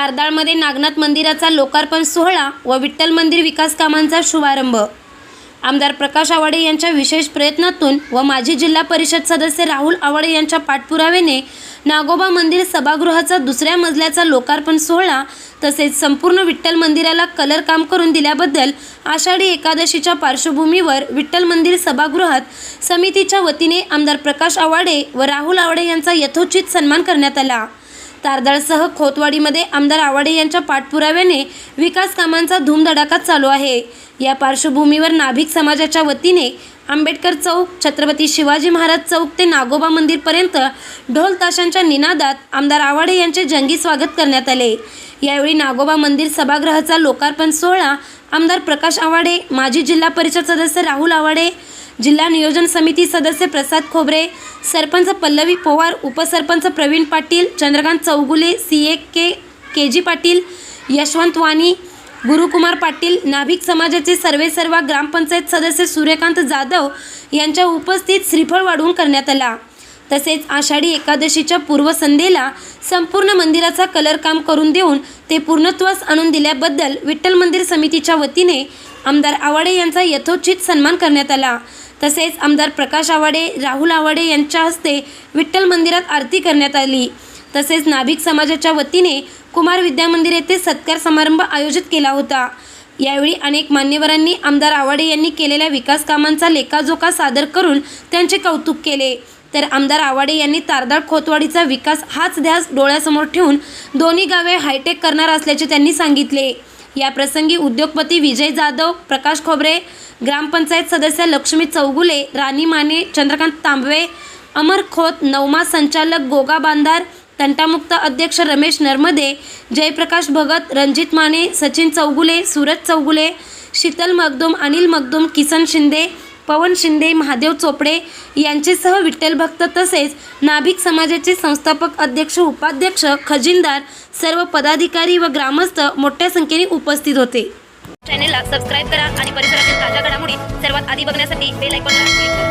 कारदाळमध्ये नागनाथ मंदिराचा लोकार्पण सोहळा व विठ्ठल मंदिर विकास कामांचा शुभारंभ. आमदार प्रकाश आवाडे यांच्या विशेष प्रयत्नातून व माजी जिल्हा परिषद सदस्य राहुल आवाडे यांच्या पाठपुराव्याने नागोबा मंदिर सभागृहाचा दुसऱ्या मजल्याचा लोकार्पण सोहळा तसेच संपूर्ण विठ्ठल मंदिराला कलर काम करून दिल्याबद्दल आषाढी एकादशीच्या पार्श्वभूमीवर विठ्ठल मंदिर सभागृहात समितीच्या वतीने आमदार प्रकाश आवाडे व राहुल आवाडे यांचा यथोचित सन्मान करण्यात आला. तारदाळसह खोतवाडीमध्ये आमदार आवाडे यांच्या पाठपुराव्याने विकास कामांचा धूमधडाका चालू आहे. या पार्श्वभूमीवर नाभिक समाजाच्या वतीने आंबेडकर चौक छत्रपती शिवाजी महाराज चौक ते नागोबा मंदिरपर्यंत ढोल ताशांच्या निनादात आमदार आवाडे यांचे जंगी स्वागत करण्यात आले. यावेळी नागोबा मंदिर सभागृहाचा लोकार्पण सोहळा आमदार प्रकाश आवाडे माजी जिल्हा परिषद सदस्य राहुल आवाडे जिल्हा नियोजन समिती सदस्य प्रसाद खोबरे सरपंच पल्लवी पोवार उपसरपंच Praveen Patil Chandrakant Chougule C A K K G Patil Yashwant Wani Gurukumar Patil नाभिक समाजाचे सर्वे सर्वा ग्रामपंचायत सदस्य सूर्यकांत जाधव यांच्या उपस्थित श्रीफळ वाढवून करण्यात आला. तसेच आषाढी एकादशीच्या पूर्वसंध्येला संपूर्ण मंदिराचा कलर काम करून देऊन ते पूर्णत्वास आणून दिल्याबद्दल विठ्ठल मंदिर समितीच्या वतीने आमदार आवाडे यांचा यथोचित सन्मान करण्यात आला. तसेच आमदार प्रकाश आवाडे राहुल आवाडे यांच्या हस्ते विठ्ठल मंदिरात आरती करण्यात आली. तसेच नाभिक समाजाच्या वतीने कुमार विद्यामंदिर येथे सत्कार समारंभ आयोजित केला होता. यावेळी अनेक मान्यवरांनी आमदार आवाडे यांनी केलेल्या विकास कामांचा लेखाजोखा सादर करून त्यांचे कौतुक केले. तर आमदार आवाडे यांनी तारदाळ खोतवाडीचा विकास हाच ध्यास डोळ्यासमोर ठेवून दोन्ही गावे हायटेक करणार असल्याचे त्यांनी सांगितले. या प्रसंगी उद्योगपती विजय जाधव प्रकाश खोबरे ग्रामपंचायत सदस्य लक्ष्मी चौगुले राणी माने चंद्रकांत तांबवे अमर खोत नवमा संचालक गोगा बांधार तंटामुक्त अध्यक्ष रमेश नर्मदे जयप्रकाश भगत रणजित माने सचिन चौगुले सूरज चौगुले शीतल मगदुम अनिल मगदुम किसन शिंदे पवन शिंदे महादेव चोपडे यांचेसह विठ्ठल भक्त तसेच नाभिक समाजाचे संस्थापक अध्यक्ष उपाध्यक्ष खजिनदार सर्व पदाधिकारी व ग्रामस्थ मोठ्या संख्येने उपस्थित होते. चॅनेलला सबस्क्राईब करा आणि परिसरातील ताज्या घडामोडी सर्वात आधी बघण्यासाठी बेल आयकॉनला क्लिक करा.